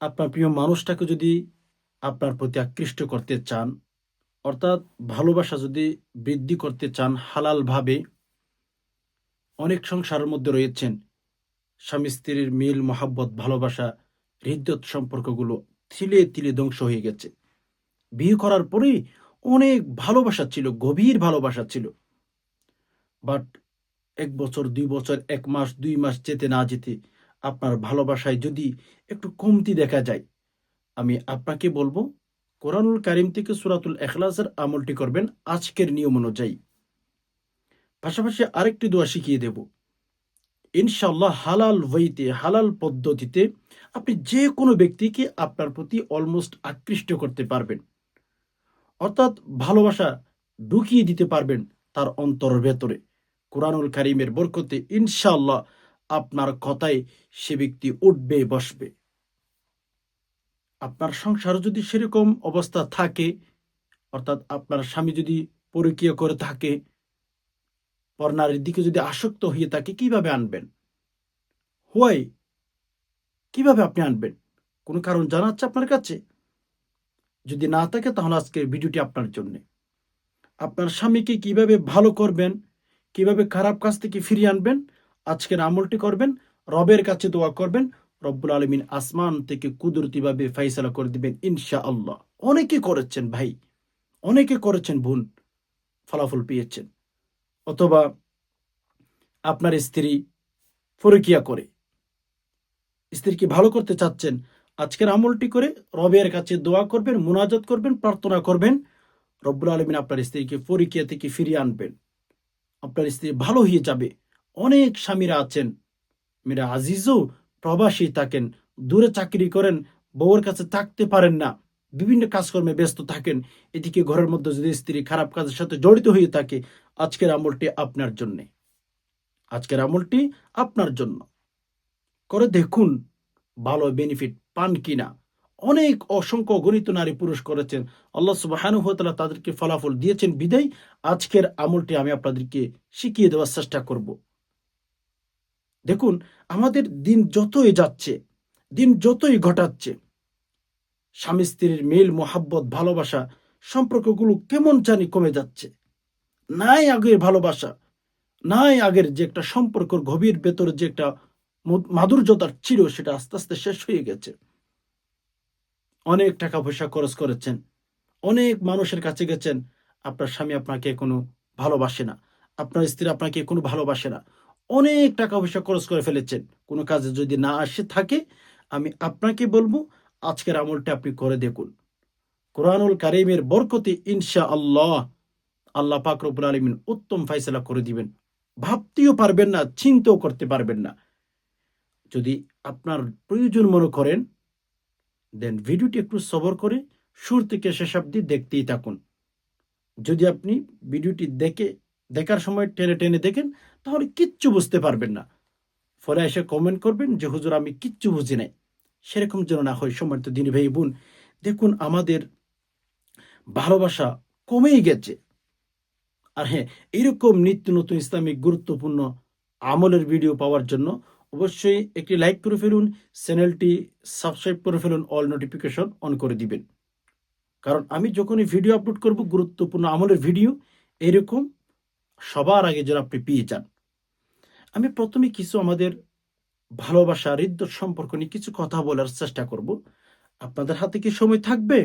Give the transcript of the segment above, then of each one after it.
আপনার প্রিয় মানুষটাকে যদি আপনার প্রতি আকৃষ্ট করতে চান, অর্থাৎ ভালোবাসা যদি বৃদ্ধি করতে চান হালালভাবে, অনেক সংসারের মধ্যে রয়েছেন। স্বামী, স্ত্রীর মিল, মহাব্বত, ভালোবাসা, হৃদ্যত সম্পর্কগুলো তিলে তিলে ধ্বংস হয়ে গেছে। বিয়ে করার পরেই অনেক ভালোবাসা ছিল, গভীর ভালোবাসা ছিল। বাট এক বছর, দুই বছর, এক মাস, দুই মাস যেতে না যেতে আপনার ভালোবাসায় যদি একটু কমতি দেখা যায়, আমি আপনাকে বলব, কোরআনুল কারিম থেকে সুরাতুল এখলাসের আমলটি করবেন আজকের নিয়ম অনুযায়ী। পাশাপাশি আরেকটি দোয়া শিখিয়ে দেব। ইনশাল্লাহ হালাল ওয়েতে হালাল পদ্ধতিতে আপনি যে কোনো ব্যক্তিকে আপনার প্রতি অলমোস্ট আকৃষ্ট করতে পারবেন। অর্থাৎ ভালোবাসা ঢুকিয়ে দিতে পারবেন তার অন্তর ভেতরে। কোরআনুল কারিমের বরকতে ইনশাল্লাহ আপনার কথায় সে ব্যক্তি উঠবে, বসবে। আপনার সংসার যদি সেরকম অবস্থা থাকে, অর্থাৎ আপনার স্বামী যদি পরকীয় করে থাকে পরনারীর দিকে যদি আসক্ত হয়ে থাকে, কীভাবে আনবেন? হোয়াই? কীভাবে আপনি আনবেন? কোনো কারণ জানাচ্ছে আপনার কাছে? যদি না থাকে, তাহলে আজকের ভিডিওটি আপনার জন্য। আপনার স্বামীকে কীভাবে ভালো করবেন, কীভাবে খারাপ কাজ থেকে ফিরিয়ে আনবেন আজকের আমলটি করবেন, রবের কাছে দোয়া করবেন, রব্বুল আলমিন আসমান থেকে কুদরতিভাবে ফাইসলা করে দিবেন ইনশা আল্লাহ অনেকে করেছেন ভাই, অনেকে করেছেন বোন ফলাফল পেয়েছেন। অথবা আপনার স্ত্রী ফরকিয়া করে, স্ত্রীকে ভালো করতে চাচ্ছেন, আজকের আমলটি করে রবের কাছে দোয়া করবেন, মুনাজাত করবেন, প্রার্থনা করবেন, রব্বুল আলমিন আপনার স্ত্রীকে ফরিকিয়া থেকে ফিরিয়ে আনবেন। আপনার স্ত্রী ভালো হয়ে যাবে। অনেক স্বামীরা আছেন। মেরা আজিজও প্রবাসী থাকেন। দূরে চাকরি করেন, বউয়ের কাছে থাকতে পারেন না। বিভিন্ন কাজকর্মে ব্যস্ত থাকেন। এদিকে ঘরের মধ্যে যদি স্ত্রী খারাপ কাজের সাথে জড়িত হয়ে থাকে, আজকের আমলটি আপনার জন্যে। আজকের আমলটি আপনার জন্য। করে দেখুন, ভালো বেনিফিট পান কিনা। অনেক অসংখ্য গণিত নারী পুরুষ করেছেন। আল্লাহ সুবাহানুহতালা তাদেরকে ফলাফল দিয়েছেন। বিদায়, আজকের আমলটি আমি আপনাদেরকে শিখিয়ে দেওয়ার চেষ্টা করব। দেখুন, আমাদের দিন যতই যাচ্ছে, দিন যতই ঘটাচ্ছে, স্বামী স্ত্রীর মিল, মোহাব্বত, ভালোবাসা সম্পর্কগুলো কেমন জানি কমে যাচ্ছে। নাই আগের ভালোবাসা, নাই আগের যে একটা সম্পর্কর গভীর ভেতরে যে একটা মাধুর্যতা ছিল, সেটা আস্তে আস্তে শেষ হয়ে গেছে। অনেক টাকা পয়সা খরচ করেছেন, অনেক মানুষের কাছে গেছেন, আপনার স্বামী আপনাকে কোনো ভালোবাসে না, আপনার স্ত্রী আপনাকে কোনো ভালোবাসে না। অনেক টাকা পয়সা খরচ করে ফেলেছেন। কোনো কাজে যদি না আসে থাকে, আমি আপনাকে বলব, আজকের আমলটা আপনি করে দেখুন। কোরআনুল কারিমের বরকতে ইনশা আল্লাহ আল্লাহ পাক রবুল আলমিন উত্তম ফাইসলা করে দিবেন। ভাবতেও পারবেন না, চিন্তাও করতে পারবেন না। যদি আপনার প্রয়োজন মনে করেন, দেন ভিডিওটি একটু সবর করে, শুরু থেকে শেষ অব্দি দেখতেই থাকুন। যদি আপনি ভিডিওটি দেখে দেখার সময় টেনে টেনে দেখেন, তাহলে কিচ্ছু বুঝতে পারবেন না। ফলে এসে কমেন্ট করবেন যে, হুজুর, আমি কিচ্ছু বুঝি নাই। সেরকম যেন না হয় সময় তো দিনী ভাই বোন, দেখুন আমাদের ভালোবাসা কমেই গেছে। আর হ্যাঁ এরকম নিত্য নতুন ইসলামিক গুরুত্বপূর্ণ আমলের ভিডিও পাওয়ার জন্য অবশ্যই একটি লাইক করে ফেলুন, চ্যানেলটি সাবস্ক্রাইব করে ফেলুন অল নোটিফিকেশন অন করে দিবেন। কারণ আমি যখনই ভিডিও আপলোড করব, গুরুত্বপূর্ণ আমলের ভিডিও এরকম সবার আগে যেন আপনি পেয়ে যান, আমি প্রথমে কিছু আমাদের ভালোবাসা হৃদ্য সম্পর্ক নিয়ে কিছু কথা বলার চেষ্টা করব। আপনাদের হাতে কি সময় থাকবে?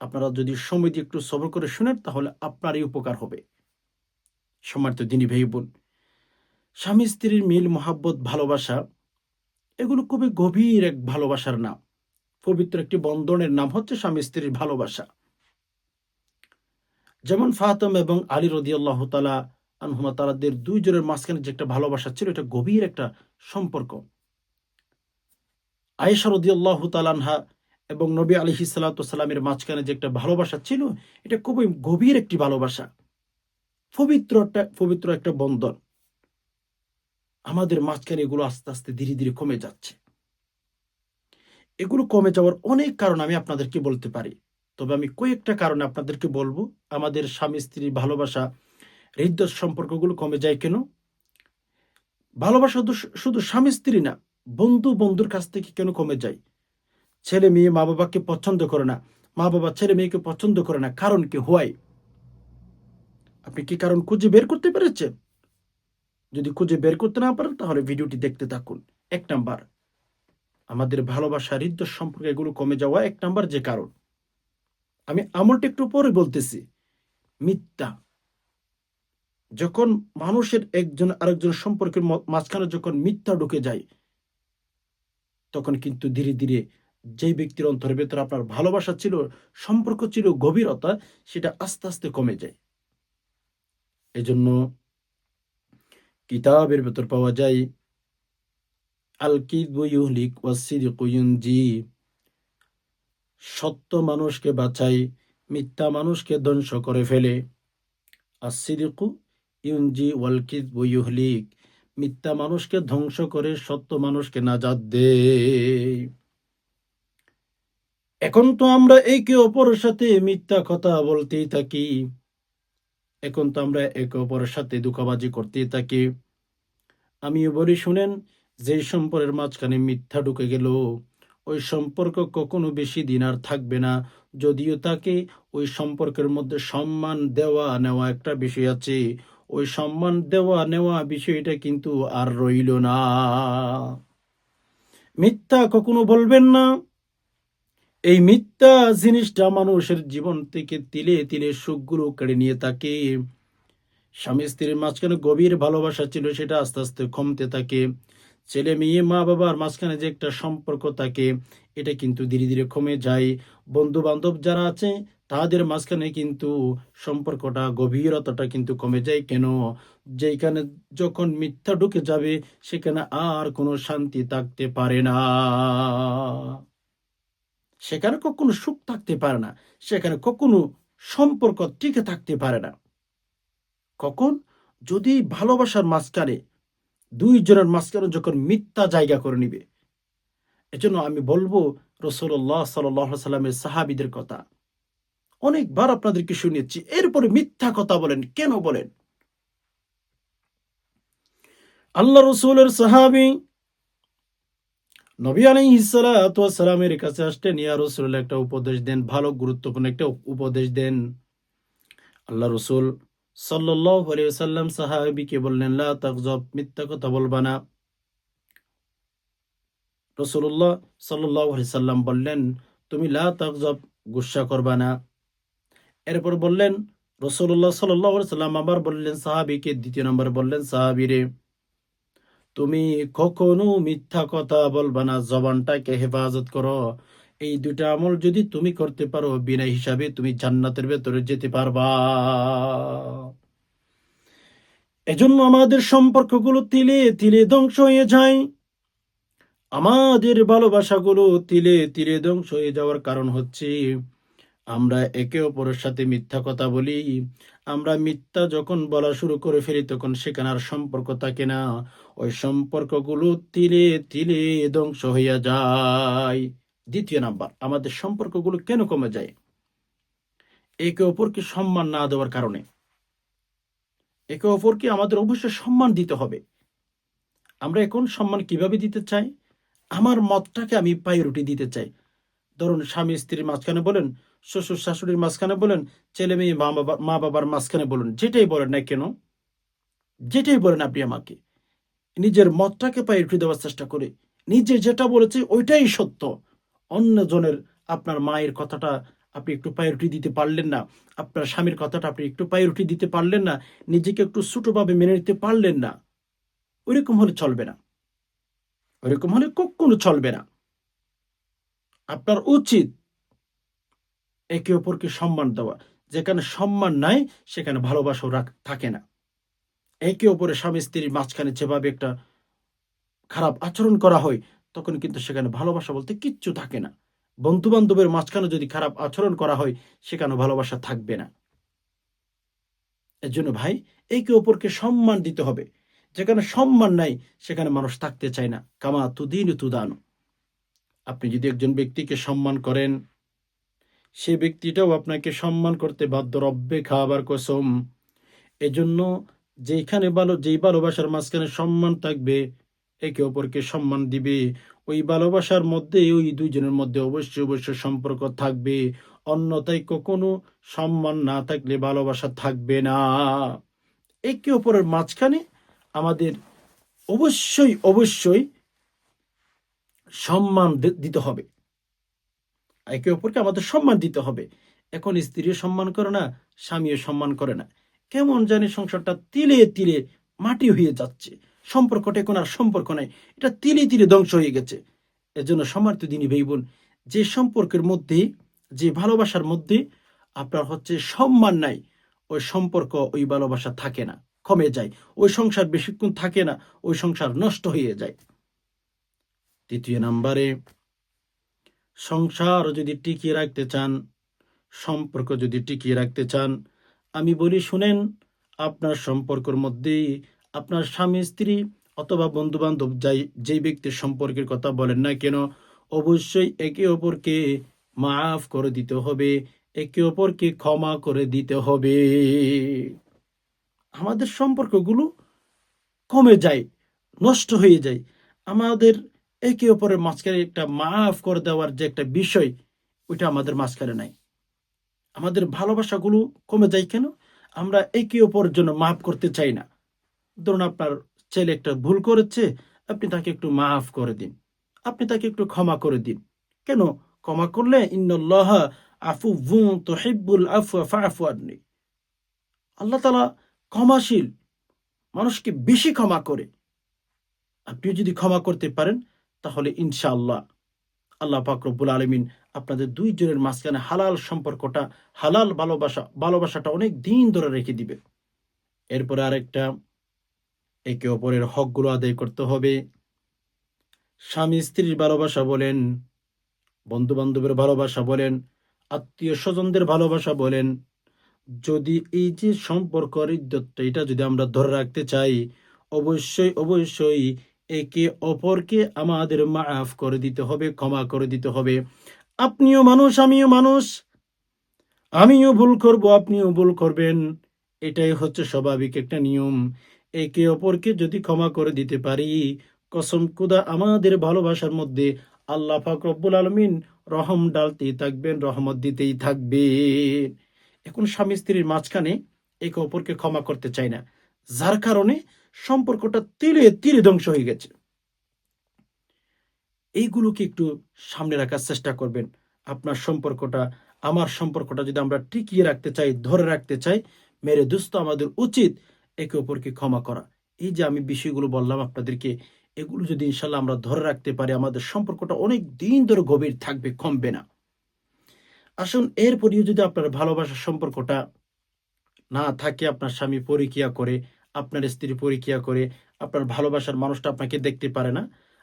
আপনারা যদি সময় দিয়ে একটু সবর করে শুনেন, তাহলে আপনারই উপকার হবে। সম্মানিত দিনী ভাই বোন, স্বামী, স্ত্রীর মিল, মহাব্বত, ভালোবাসা, এগুলো খুবই গভীর এক ভালোবাসার নাম। পবিত্র একটি বন্ধনের নাম হচ্ছে স্বামী, স্ত্রীর ভালোবাসা। যেমন ফাতম এবং আলী রদি আল্লাহ তালা আনহুমা তালাদের দুইজনের মাঝখানে যে একটা ভালোবাসা ছিল, এটা গভীর একটা সম্পর্ক। আয়েশা রদি আল্লাহ তালানহা এবং নবী আলী সাল্লামের মাঝখানে যে একটা ভালোবাসা ছিল, এটা খুবই গভীর একটি ভালোবাসা। পবিত্র একটা পবিত্র একটা বন্ধন আমাদের মাঝখানে এগুলো আস্তে আস্তে ধীরে ধীরে কমে যাচ্ছে। এগুলো কমে যাওয়ার অনেক কারণ আমি আপনাদেরকে বলতে পারি। তবে আমি কয়েকটা কারণে আপনাদেরকে বলব, আমাদের স্বামী স্ত্রী ভালোবাসা হৃদয় সম্পর্কগুলো কমে যায় কেন? ভালোবাসা শুধু স্বামী স্ত্রী না, বন্ধু বন্ধুর কাছ থেকে কেন কমে যায়? ছেলে মেয়ে মা বাবাকে পছন্দ করে না মা বাবা ছেলে মেয়েকে পছন্দ করে না, কারণ কি? হোয়াই আপনি কি কারণ খুঁজে বের করতে পেরেছেন? যদি খুঁজে বের করতে না পারেন, তাহলে ভিডিওটি দেখতে থাকুন। এক নাম্বার, আমাদের ভালোবাসা হৃদ্য সম্পর্ক এগুলো কমে যাওয়া এক নাম্বার যে কারণ। আমি আমলটা একটু পরে বলতেছি। মিথ্যা। যখন মানুষের একজন আরেকজন সম্পর্কের মাঝখানে যখন মিথ্যা ঢুকে যায়, তখন কিন্তু ধীরে ধীরে যেই ব্যক্তির অন্তরের ভেতরে আপনার ভালোবাসা ছিল, সম্পর্ক ছিল, গভীরতা, সেটা আস্তে আস্তে কমে যায়। এজন্য কিতাবের ভেতর পাওয়া যায় আল ইউহলিক ওয়াসিদিকু ইউনজি সত্য মানুষকে বাঁচায় মিথ্যা মানুষকে ধ্বংস করে ফেলে। আসিদিকু ইউনজি ওয়াল কিদবু ইউহলিক, মিথ্যা মানুষকে ধ্বংস করে সত্য মানুষকে নাজাদ দেয় এখন তো আমরা একে অপরের সাথে মিথ্যা কথা বলতেই থাকি। এখন তো আমরা একে অপরের সাথে দুঃখাবাজি করতেই থাকি। আমিও বলি, শুনেন যে সম্পর্কের মাঝখানে মিথ্যা ঢুকে গেল ওই সম্পর্ক কখনো বেশি দিন আর থাকবে না। যদিও তাকে ওই সম্পর্কের মধ্যে সম্মান দেওয়া নেওয়া একটা বিষয় আছে। ওই সম্মান দেওয়া নেওয়া বিষয়টা কিন্তু আর রইল না। মিথ্যা কখনো বলবেন না। এই মিথ্যা জিনিসটা মানুষের জীবন থেকে তিলে তিলে সুখগুলো কেড়ে নিয়ে থাকে। স্বামী স্ত্রীর মাঝখানে গভীর ভালোবাসা ছিল, সেটা আস্তে আস্তে কমতে থাকে। ছেলে মেয়ে, মা বাবার মাঝখানে যে একটা সম্পর্ক থাকে, এটা কিন্তু ধীরে ধীরে কমে যায়। বন্ধু বান্ধব যারা আছে, তাদের মাঝখানে কিন্তু সম্পর্কটা, গভীরতাটা কিন্তু কমে যায়। কেন? যেখানে যখন মিথ্যা ঢুকে যাবে, সেখানে আর কোনো শান্তি থাকতে পারে না। সেখানে কখনো সুখ থাকতে পারে না। সেখানে কখনো সম্পর্ক টিকে থাকতে পারে না। কখন? যদি ভালোবাসার মাঝখানে দুইজনের মাঝখানে যখন মিথ্যা জায়গা করে নিবে, এজন্য আমি বলব রসুল্লাহ সাল্লাহ সাল্লামের সাহাবিদের কথা। অনেকবার আপনাদেরকে শুনিয়েছি, এরপরে মিথ্যা কথা বলেন, কেন বলেন? আল্লাহ রসুলের সাহাবি নবী আলাই সালামের কাছে আসতেন, ইয়া রসুল, একটা উপদেশ দেন, ভালো, গুরুত্বপূর্ণ একটা উপদেশ দেন। আল্লাহ রসুল সাল্লাম সাহাবিকে বললেন, লা মিথ্যা কথা বলবা না। রসুল্লাহ সাল্লাহ সাল্লাম বললেন, তুমি লা গুসা করবা না। এরপর বললেন রসুল্লাহ সাল্লাহ সাল্লাম আবার বললেন, সাহাবিকে দ্বিতীয় নম্বর বললেন, সাহাবিরে, তুমি কখনো মিথ্যা কথা বলবা না, জবানটাকে হেফাজত করো। এই দুটা আমল যদি তুমি করতে পারো বিনা হিসাবে তুমি জান্নাতের ভেতরে যেতে পারবা। এজন্য আমাদের সম্পর্কগুলো তিলে তিলে ধ্বংস হয়ে যায়। আমাদের ভালোবাসাগুলো তিলে তিলে ধ্বংস হয়ে যাওয়ার কারণ হচ্ছে আমরা একে অপরের সাথে মিথ্যা কথা বলি। আমরা মিথ্যা যখন বলা শুরু করে ফেলি, তখন সেখানে আর সম্পর্ক থাকে না। ওই সম্পর্কগুলো তিলে তিলে ধ্বংস হইয়া যায়। দ্বিতীয় নাম্বার, আমাদের সম্পর্কগুলো কেন কমে যায়? একে অপরকে সম্মান না দেওয়ার কারণে। একে অপরকে আমাদের অবশ্যই সম্মান দিতে হবে। আমরা এখন সম্মান কীভাবে দিতে চাই? আমার মতটাকে আমি প্রায়োরিটি দিতে চাই। ধরুন, স্বামী স্ত্রীর মাঝখানে বলেন, শ্বশুর শাশুড়ির মাঝখানে বলেন, ছেলে মেয়ে মা বাবা, মা বাবার মাঝখানে বলুন, যেটাই বলেন না কেন, যেটাই বলেন আপনি আমাকে। নিজের মতটাকে প্রায়োরিটি দেওয়ার চেষ্টা করে, নিজে যেটা বলেছে ওইটাই সত্য। অন্যজনের আপনার মায়ের কথাটা আপনি একটু প্রায়োরিটি দিতে পারলেন না, আপনার স্বামীর কথাটা আপনি একটু প্রায়োরিটি দিতে পারলেন না, নিজেকে একটু ছোটভাবে মেনে নিতে পারলেন না, ওইরকম হলে চলবে না। ওইরকম হলে কখনো চলবে না। আপনার উচিত একে অপরকে সম্মান দেওয়া, যেখানে সম্মান নাই, সেখানে ভালোবাসাও রাখ, থাকে না। একে অপরের স্বামী স্ত্রীর মাঝখানে যেভাবে একটা খারাপ আচরণ করা হয় তখন কিন্তু সেখানে ভালোবাসা বলতে কিচ্ছু থাকে না। বন্ধু বান্ধবের মাঝখানে যদি খারাপ আচরণ করা হয় সেখানে ভালোবাসা থাকবে না। এর জন্য ভাই, একে অপরকে সম্মান দিতে হবে। যেখানে সম্মান নাই, সেখানে মানুষ থাকতে চায় না। কামা তুদিন তুদানো। আপনি যদি একজন ব্যক্তিকে সম্মান করেন, সে ব্যক্তিটাও আপনাকে সম্মান করতে বাধ্য। রব্বে খাবার কসম। এজন্য যেখানে ভালো, যেই ভালোবাসার মাঝখানে সম্মান থাকবে একে অপরকে সম্মান দিবে। ওই ভালোবাসার মধ্যে ওই দুইজনের মধ্যে অবশ্যই অবশ্যই সম্পর্ক থাকবে। অন্যথায় কখনো সম্মান না থাকলে ভালোবাসা থাকবে না। একে অপরের মাঝখানে আমাদের অবশ্যই অবশ্যই সম্মান দিতে হবে। একে অপরকে আমাদের সম্মান দিতে হবে। এখন স্ত্রীও সম্মান করে না, স্বামীও সম্মান করে না। কেমন জানি সংসারটা তিলে তিলে মাটি হয়ে যাচ্ছে। সম্পর্কটা এখন আর সম্পর্ক নাই। এটা তিলে তিলে ধ্বংস হয়ে গেছে। এজন্য সমার্থ দিনী ভাই বোন, যে সম্পর্কের মধ্যে, যে ভালোবাসার মধ্যে আপনার হচ্ছে সম্মান নাই, ওই সম্পর্ক, ওই ভালোবাসা থাকে না, কমে যায়। ওই সংসার বেশিক্ষণ থাকে না, ওই সংসার নষ্ট হয়ে যায়। তৃতীয় নাম্বারে, সংসার যদি টিকিয়ে রাখতে চান, সম্পর্ক যদি টিকিয়ে রাখতে চান, আমি বলি শুনেন, আপনার সম্পর্কের মধ্যে আপনার স্বামী, স্ত্রী অথবা বন্ধু বান্ধব যাই, যেই ব্যক্তির সম্পর্কের কথা বলেন না কেন, অবশ্যই একে অপরকে মাফ করে দিতে হবে, একে অপরকে ক্ষমা করে দিতে হবে। আমাদের সম্পর্কগুলো কমে যায়, নষ্ট হয়ে যায়। আমাদের একে অপরের মাঝখানে একটা মাফ করে দেওয়ার যে একটা বিষয়, ওইটা আমাদের মাঝখানে নাই। আমাদের ভালোবাসাগুলো কমে যায় কেন? আমরা একে অপরের জন্য মাফ করতে চাই না। ধরুন আপনার ছেলে একটা ভুল করেছে, আপনি তাকে একটু মাফ করে দিন। আপনি তাকে একটু ক্ষমা করে দিন। কেন? ক্ষমা করলে ইন্নল্লাহ আফু তোহিবুল আফু আফু আননি। আল্লাহ তালা ক্ষমাশীল, মানুষকে বেশি ক্ষমা করে। আপনিও যদি ক্ষমা করতে পারেন, তাহলে ইনশাআল্লাহ আল্লাহ পাক রব্বুল আলমিন আপনাদের দুইজনের মাঝখানে হালাল সম্পর্কটা, হালাল ভালোবাসা, ভালোবাসাটা অনেক দিন ধরে রেখে দিবে এরপরে আরেকটা একে অপরের হকগুলো আদায় করতে হবে। স্বামী স্ত্রীর ভালোবাসা বলেন বন্ধু বান্ধবের ভালোবাসা বলেন আত্মীয় স্বজনদের ভালোবাসা বলেন, যদি এই যে সম্পর্ক ইদ্যতটা এটা যদি আমরা ধরে রাখতে চাই, অবশ্যই অবশ্যই একে অপরকে আমাদের মাফ করে দিতে হবে, ক্ষমা করে দিতে হবে। আপনিও মানুষ, আমিও মানুষ। আমিও ভুল করব, আপনিও ভুল করবেন। এটাই হচ্ছে স্বাভাবিক একটা নিয়ম। একে অপরকে যদি ক্ষমা করে দিতে পারি, কসম কুদা আমাদের ভালোবাসার মধ্যে আল্লাহ পাক রব্বুল আলমিন রহম ডালতেই থাকবেন, রহমত দিতেই থাকবে এখন স্বামী স্ত্রীর মাঝখানে একে অপরকে ক্ষমা করতে চায় না, যার কারণে সম্পর্কটা তিলে তিলে ধ্বংস হয়ে গেছে। এইগুলোকে একটু সামনে রাখার চেষ্টা করবেন। আপনার সম্পর্কটা, আমার সম্পর্কটা যদি আমরা টিকিয়ে রাখতে চাই, ধরে রাখতে চাই, মেরে দুস্থ আমাদের উচিত একে অপরকে ক্ষমা করা। এই যে আমি বিষয়গুলো বললাম আপনাদেরকে, এগুলো যদি ইনশাল্লাহ আমরা ধরে রাখতে পারি, আমাদের সম্পর্কটা অনেক দিন ধরে গভীর থাকবে, কমবে না। আসুন এরপরেও যদি আপনার ভালোবাসার সম্পর্কটা না থাকে, আপনার স্বামী পরিক্রিয়া করে, আপনার স্ত্রী পরিক্রিয়া করে, আপনার ভালোবাসার মানুষটা আপনাকে দেখতে পারে না,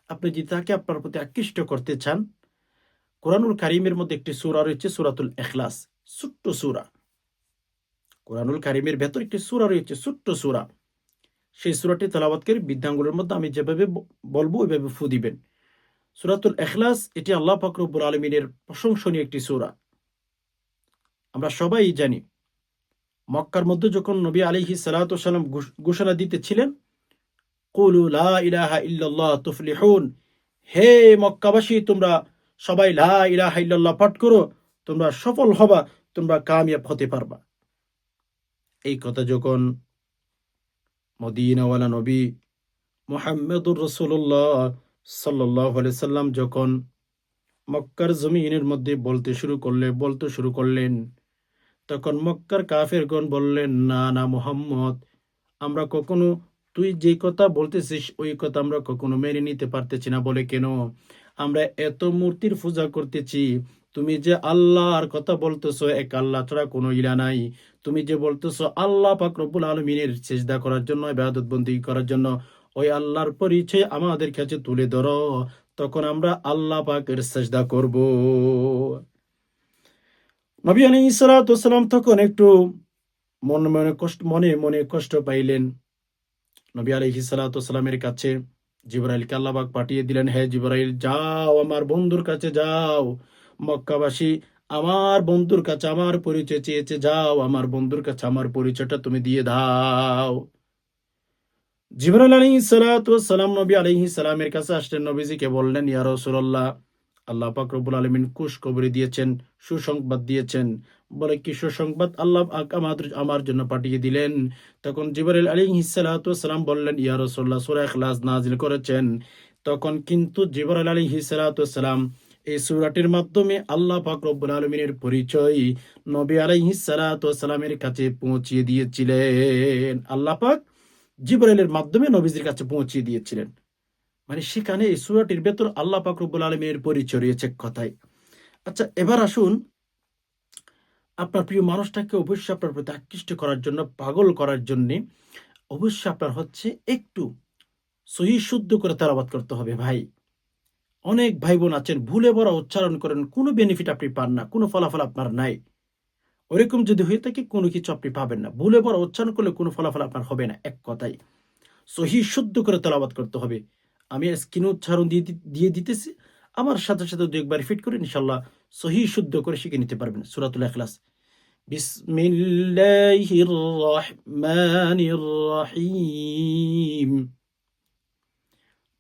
আপনি যদি তাকে আপনার প্রতি আকৃষ্ট করতে চান, কোরআনুল কারিমের মধ্যে একটি সুরা রয়েছে, সুরাতুল এখলাস ছোট্ট সুরা। কোরআনুল কারিমের ভেতর একটি সুরা রয়েছে, ছোট্ট সুরা। সেই সুরাটি তেলাবাতকারী বিদ্যাঙ্গুলের মধ্যে আমি যেভাবে বলব ওইভাবে ফু দিবেন। সুরাতুল এখলাস, এটি আল্লাহ ফাকরুবুল আলমিনের প্রশংসনীয় একটি সুরা। আমরা সবাই জানি, মক্কার মধ্যে যখন নবী আলিহি সালাতাম ঘোষণা দিতেছিলেন লা ইল্লাল্লাহ হে মক্কাবাসী, তোমরা সবাই লা ইলাহা ইল্লাল্লাহ পাঠ করো, তোমরা সফল হবা, তোমরা কামিয়াব হতে পারবা। এই কথা যখন মদিনাওয়ালা নবী মোহাম্মদুর রসুল্লাহ সাল্লাহ সাল্লাম যখন মক্কার জমিনের মধ্যে বলতে শুরু করলে, বলতে শুরু করলেন, তখন মক্কার কাফেরগণ বললেন, না না মোহাম্মদ, আমরা কখনো, তুই যে কথা বলতেছিস, ওই কথা আমরা কখনো মেনে নিতে পারতেছি না। বলে কেন? আমরা এত মূর্তির পূজা করতেছি তুমি যে আল্লাহর কথা বলতেছো, এক আল্লাহ ছাড়া কোনো ইলা নাই। তুমি যে বলতেছো, আল্লাহ পাক আলমিনের চেষ্টা করার জন্য, ইবাদত বন্দী করার জন্য, ওই আল্লাহর পরিচয় আমাদের কাছে তুলে ধরো। তখন আমরা আল্লাহ পাকের চেষ্টা করব। নবী আলী ইসালাতাম তখন একটু মনে মনে কষ্ট, মনে মনে কষ্ট পাইলেন। নবী আলী সালাতামের কাছে জিবরাইলকে আল্লাহবাক পাঠিয়ে দিলেন হ্যাঁ জিবরাইল, যাও আমার বন্ধুর কাছে যাও। মক্কাবাসী, আমার বন্ধুর কাছে আমার পরিচয় চেয়েছে, যাও আমার বন্ধুর কাছে আমার পরিচয়টা তুমি দিয়ে দাও। আলী সালাম নবী আলহি সালামের কাছে আসলেন। নবীজিকে বললেন আল্লাহ পাক রব্বুল আলমিন কুশ কবরি দিয়েছেন, সুসংবাদ দিয়েছেন। বলে, কি সুসংবাদ? আল্লাহ আমার জন্য পাঠিয়ে দিলেন। তখন জিবরাল আলী সালাম বললেন, ইয়া রসুল্লাহ সুরা নাজিল করেছেন। তখন কিন্তু জিবরাল আলী সালাম এই সুরাটির মাধ্যমে আল্লাহ পাক রব্বুল আলমিনের পরিচয় নবী আলাইহি সালামের কাছে পৌঁছিয়ে দিয়েছিলেন। আল্লাহ পাক জিবরাইলের মাধ্যমে নবীজির কাছে পৌঁছিয়ে দিয়েছিলেন। মানে সেখানে এই সুরাটির ভেতর আল্লাহ পাক রব্বুল আলমীর পরিচয় রয়েছে কথায়। আচ্ছা এবার আসুন আপনার প্রিয় মানুষটাকে অবশ্যই আপনার প্রতি আকৃষ্ট করার জন্য, পাগল করার জন্য অবশ্যই আপনার হচ্ছে একটু সহি শুদ্ধ করে তারাবাদ করতে হবে ভাই। অনেক ভাই বোন আছেন, ভুলে বড় উচ্চারণ করেন, কোনো বেনিফিট আপনি পান না, কোনো ফলাফল আপনার নাই। ওরকম যদি হয়ে থাকে, কোনো কিছু আপনি পাবেন না। ভুলে বড় উচ্চারণ করলে কোনো ফলাফল আপনার হবে না, এক কথাই সহি, শুদ্ধ করে তেলাবাদ করতে হবে। আমি স্ক্রিন উচ্চারণ দিয়ে দিয়ে দিতেছি। আমার সাথে সাথে দু একবার ফিট করে ইনশাল্লাহ সহি, শুদ্ধ করে শিখে নিতে পারবেন। সুরাতুল এখলাস বিসমিল্লাহির রহমানির রহিম।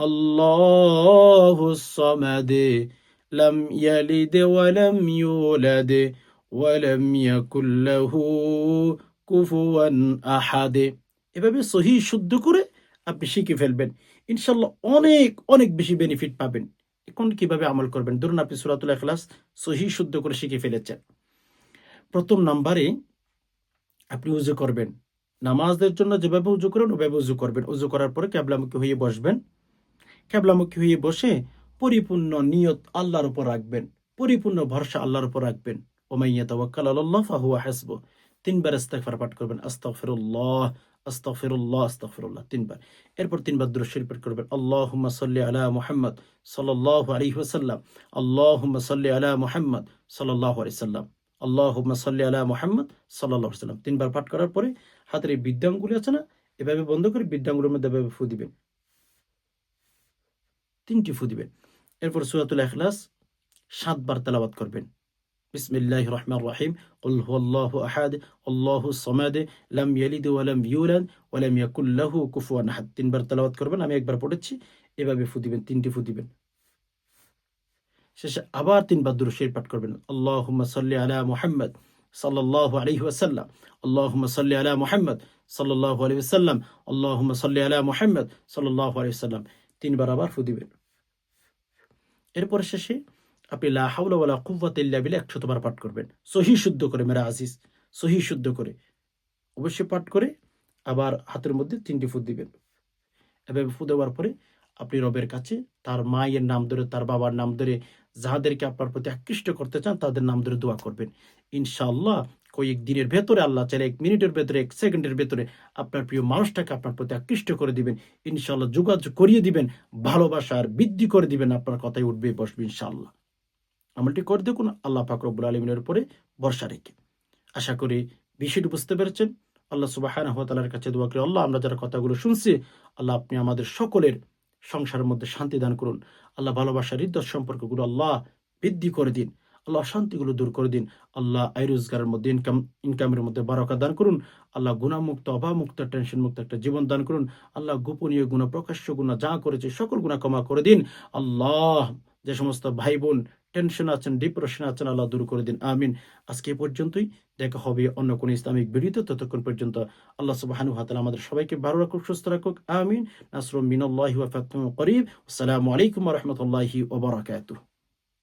الله الصمد لم يلد ولم يولد ولم يكن له কুফুয়ান আহাদে এভাবে সহি শুদ্ধ করে আপনি শিখে ফেলবেন ইনশাল্লাহ অনেক অনেক বেশি বেনিফিট পাবেন এখন কিভাবে আমল করবেন ধরুন আপনি সুরাতুল এখলাস সহি শুদ্ধ করে শিখে ফেলেছেন প্রথম নাম্বারে আপনি উজু করবেন নামাজদের জন্য যেভাবে উজু করেন ওভাবে উজু করবেন উজু করার পরে ক্যাবলামুখী হয়ে বসবেন ক্যাবলামুখী হয়ে বসে পরিপূর্ণ নিয়ত আল্লাহর উপর রাখবেন, পরিপূর্ণ ভরসা আল্লাহর উপর রাখবেন। ওমাইয়া তাওয়াক্কাল আল্লাহ ফাহুয়া হাসবো তিনবার ইস্তেগফার পাঠ করবেন, আস্তাগফিরুল্লাহ আস্তাগফিরুল্লাহ আস্তাগফিরুল্লাহ, তিনবার। এরপর তিনবার দুরূদ পাঠ করবেন, আল্লাহুম্মা সাল্লি আলা মুহাম্মদ সাল্লাল্লাহু আলাইহি ওয়াসাল্লাম, আল্লাহুম্মা সাল্লি আলা মুহাম্মদ সাল্লাল্লাহু আলাইহি ওয়াসাল্লাম, আল্লাহুম্মা সাল্লি আলা মুহাম্মদ সাল্লাল্লাহু আলাইহি ওয়াসাল্লাম। তিনবার পাঠ করার পরে হাতের এই বিদ্যাঙ্গুলি আছে না, এভাবে বন্ধ করে বিদ্যাঙ্গুলির মধ্যে এভাবে ফু দিবেন। তিনটি ফু দিবেন এরপর সুরাতুল এখলাস সাতবার তেলাবাত করবেন বিসমিল্লাহ রহমান রাহিম উল্লাহ আহাদ আল্লাহ সমাদ লাম ইয়ালিদ ওয়ালাম ইউলান ওয়ালাম ইয়াকুল্লাহু কুফুয়ান আহাদ তিনবার তেলাবাত করবেন আমি একবার পড়েছি এভাবে ফু দিবেন তিনটি ফু দিবেন শেষে আবার তিনবার দুরুশের পাঠ করবেন আল্লাহ সাল্লি আলা মোহাম্মদ সাল্লাহ আলহি ওয়াসাল্লাম আল্লাহ সাল্লি আলা মোহাম্মদ সাল্লাহ আলহি ওসাল্লাম আল্লাহ সাল্লি আলা মোহাম্মদ সাল্লাহ আলহি সাল্লাম তিনবার আবার ফু দিবেন এরপর শেষে আপনি লা হাওলা ওয়ালা কুওয়াতা ইল্লা বিল্লাহ একশতবার পাঠ করবেন। সহি শুদ্ধ করে, মেরা আজিজ, সহি শুদ্ধ করে। অবশ্যই পাঠ করে আবার হাতের মধ্যে তিনটি ফুট দিবেন। এভাবে ফু দেওয়ার পরে আপনি রবের কাছে তার মায়ের নাম ধরে, তার বাবার নাম ধরে যাহাদেরকে আপনার প্রতি আকৃষ্ট করতে চান তাদের নাম ধরে দোয়া করবেন। ইনশাআল্লাহ কয়েক দিনের ভেতরে আল্লাহ চাইলে এক মিনিটের ভেতরে, এক সেকেন্ডের ভেতরে আপনার প্রিয় মানুষটাকে আপনার প্রতি আকৃষ্ট করে দিবেন। ইনশাআল্লাহ যোগাযোগ করিয়ে দিবেন ভালোবাসার বৃদ্ধি করে দিবেন, আপনার কথাই উঠবে, বসবে ইনশাআল্লাহ। আমলটি করে দেখুন, আল্লাহ পাক রব্বুল আলমিনের উপরে ভরসা রেখে। আশা করি বিষয়টি বুঝতে পেরেছেন। আল্লাহ সুবাহ কাছে দোয়া করি, আল্লাহ আমরা যারা কথাগুলো শুনছি, আল্লাহ আপনি আমাদের সকলের সংসারের মধ্যে শান্তি দান করুন। আল্লাহ ভালোবাসার হৃদয় সম্পর্কগুলো আল্লাহ বৃদ্ধি করে দিন। আল্লাহ শান্তিগুলো দূর করে দিন। আল্লাহ আয় রোজগারের মধ্যে ইনকাম ইনকামের মধ্যে বারকা দান করুন। আল্লাহ গুণামুক্ত অভাবমুক্ত টেনশন মুক্ত একটা জীবন দান করুন। আল্লাহ গোপনীয় গুণ, প্রকাশ্য গুণা যা করেছে সকল গুণা ক্ষমা করে দিন। আল্লাহ যে সমস্ত ভাই বোন টেনশন আছেন ডিপ্রেশন আছেন, আল্লাহ দূর করে দিন। আমিন। আজকে পর্যন্তই। দেখা হবে অন্য কোনো ইসলামিক ভিডিওতে। ততক্ষণ পর্যন্ত আল্লাহ সুবাহানু হাতাল আমাদের সবাইকে ভালো রাখুক, সুস্থ রাখুক। আমিন। নাসরুম মিনাল্লাহি ওয়া ফাতহু করিব। আসসালামু আলাইকুম ওয়া রাহমাতুল্লাহি ওয়া বারাকাতুহু।